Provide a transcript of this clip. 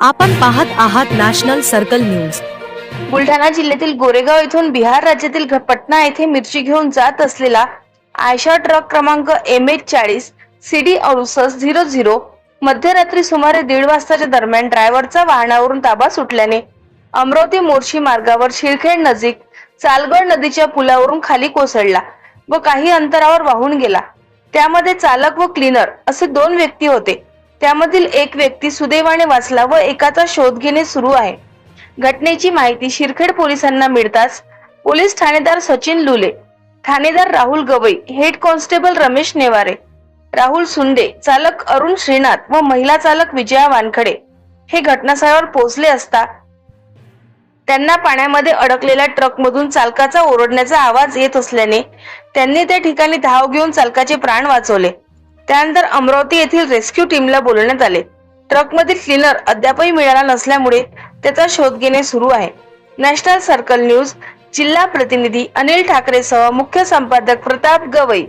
आपण पाहत आहात नॅशनल सर्कल न्यूज. बुलढाणा जिल्ह्यातील गोरेगाव येथून बिहार राज्यातील पटना येथे मिरची घेऊन जात असलेला आयशा ट्रक क्रमांक एम एच चाळीस सी डी अडुसष्ट झिरो झिरो मध्यरात्री सुमारे दीड वाजताच्या दरम्यान ड्रायव्हरचा वाहनावरून ताबा सुटल्याने अमरावती मोर्शी मार्गावर शिळखेड नजीक चालगड नदीच्या पुलावरून खाली कोसळला व काही अंतरावर वाहून गेला. त्यामध्ये चालक व क्लीनर असे दोन व्यक्ती होते. त्यामधील एक व्यक्ती सुदैवाने वाचला व एकाचा शोध घेणे सुरू आहे. घटनेची माहिती शिरखेड पोलिसांना मिळताच पोलीस ठाणेदार सचिन लुले ठाणेदार राहुल गवई हेड कॉन्स्टेबल रमेश नेवारे राहुल सुंडे चालक अरुण श्रीनाथ व महिला चालक विजया वानखडे हे घटनास्थळावर पोहोचले असता त्यांना पाण्यामध्ये अडकलेल्या ट्रकमधून चालकाचा ओरडण्याचा आवाज येत असल्याने त्यांनी त्या ठिकाणी धाव घेऊन चालकाचे प्राण वाचवले. त्यानंतर अमरावती येथील रेस्क्यू टीमला बोलवण्यात आले. ट्रकमधील क्लीनर अद्यापही मिळाला नसल्यामुळे त्याचा शोध घेणे सुरू आहे. नॅशनल सर्कल न्यूज जिल्हा प्रतिनिधी अनिल ठाकरेसह मुख्य संपादक प्रताप गवई.